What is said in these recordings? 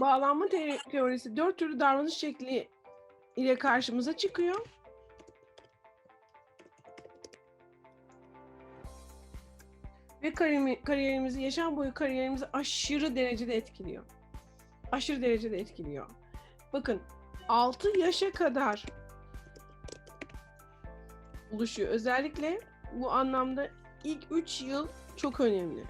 bağlanma te- teorisi dört türlü davranış şekli ile karşımıza çıkıyor. Ve kariyerimi- kariyerimizi, yaşam boyu kariyerimizi aşırı derecede etkiliyor. Aşırı derecede etkiliyor. Bakın 6 yaşa kadar oluşuyor. Özellikle bu anlamda ilk 3 yıl çok önemli.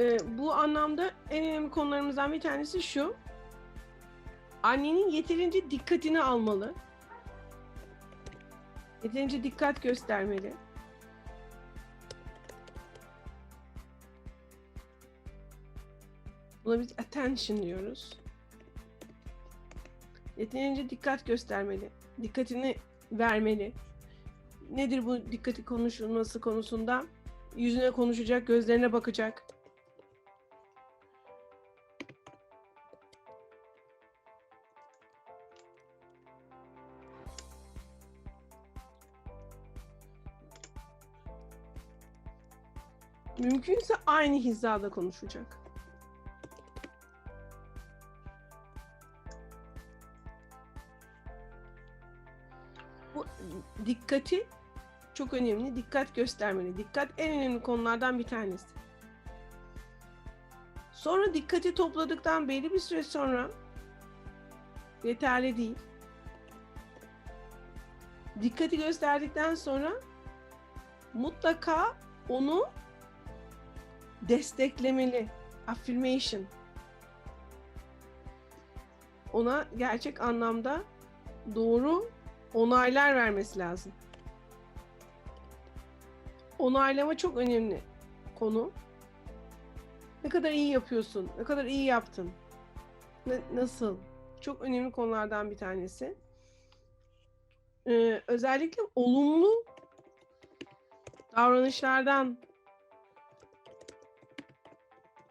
Ee, bu anlamda en önemli konularımızdan bir tanesi şu. Annenin yeterince dikkatini almalı. Yeterince dikkat göstermeli. Buna biz attention diyoruz. Yeterince dikkat göstermeli. Dikkatini vermeli. Nedir bu dikkati konuşulması konusunda? Yüzüne konuşacak, gözlerine bakacak. Mümkünse aynı hizada konuşacak. Bu dikkati çok önemli. Dikkat göstermeli. Dikkat en önemli konulardan bir tanesi. Sonra dikkati topladıktan belli bir süre sonra yeterli değil. Dikkati gösterdikten sonra mutlaka onu desteklemeli. Affirmation. Ona gerçek anlamda doğru onaylar vermesi lazım. Onaylama çok önemli konu. Ne kadar iyi yapıyorsun, ne kadar iyi yaptın, ne- nasıl? Çok önemli konulardan bir tanesi. Ee, özellikle olumlu davranışlardan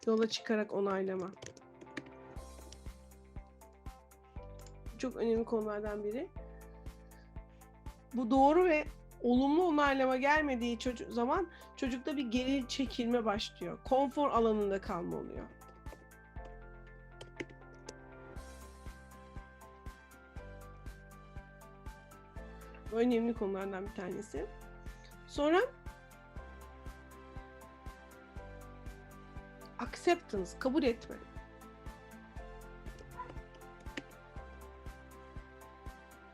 yola çıkarak onaylama. Çok önemli konulardan biri. Bu doğru ve olumlu onaylama gelmediği çocuk zaman çocukta bir geri çekilme başlıyor. Konfor alanında kalma oluyor. Bu önemli konulardan bir tanesi. Sonra acceptance, kabul etme.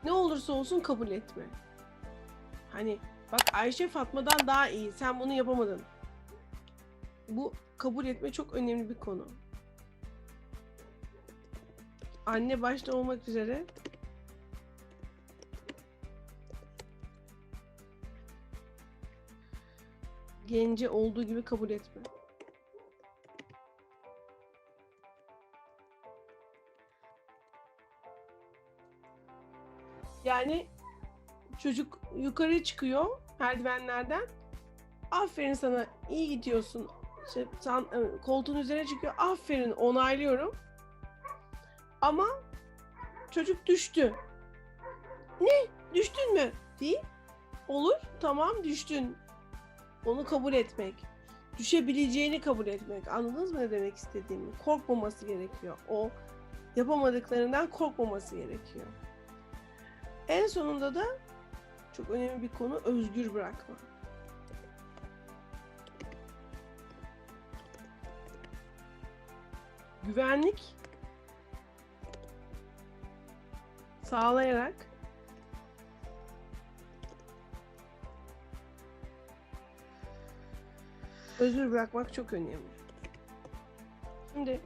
Ne olursa olsun kabul etme. Hani bak Ayşe Fatma'dan daha iyi. Sen bunu yapamadın. Bu kabul etme çok önemli bir konu. Anne başta olmak üzere gence olduğu gibi kabul etme. Yani çocuk yukarı çıkıyor merdivenlerden. Aferin sana iyi gidiyorsun. İşte sen, e, koltuğun üzerine çıkıyor. Aferin onaylıyorum. Ama çocuk düştü. Ne? Düştün mü? Değil. Olur. Tamam düştün. Onu kabul etmek. Düşebileceğini kabul etmek. Anladınız mı ne demek istediğimi? Korkmaması gerekiyor. O yapamadıklarından korkmaması gerekiyor. En sonunda da çok önemli bir konu özgür bırakma. Güvenlik sağlayarak özgür bırakmak çok önemli. Şimdi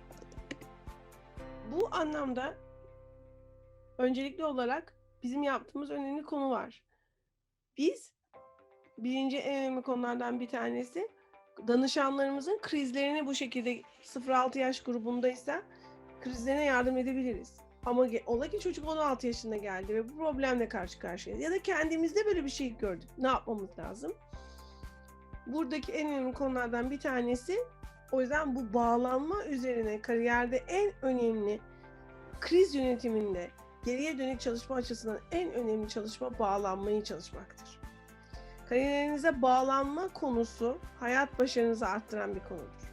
bu anlamda öncelikli olarak bizim yaptığımız önemli konu var. Biz birinci en önemli konulardan bir tanesi danışanlarımızın krizlerini bu şekilde 0-6 yaş grubundaysa krizlerine yardım edebiliriz. Ama ola ki çocuk 16 yaşında geldi ve bu problemle karşı karşıyayız. Ya da kendimizde böyle bir şey gördük. Ne yapmamız lazım? Buradaki en önemli konulardan bir tanesi o yüzden bu bağlanma üzerine kariyerde en önemli kriz yönetiminde geriye dönük çalışma açısından en önemli çalışma bağlanmayı çalışmaktır. kariyerinize bağlanma konusu hayat başarınızı arttıran bir konudur.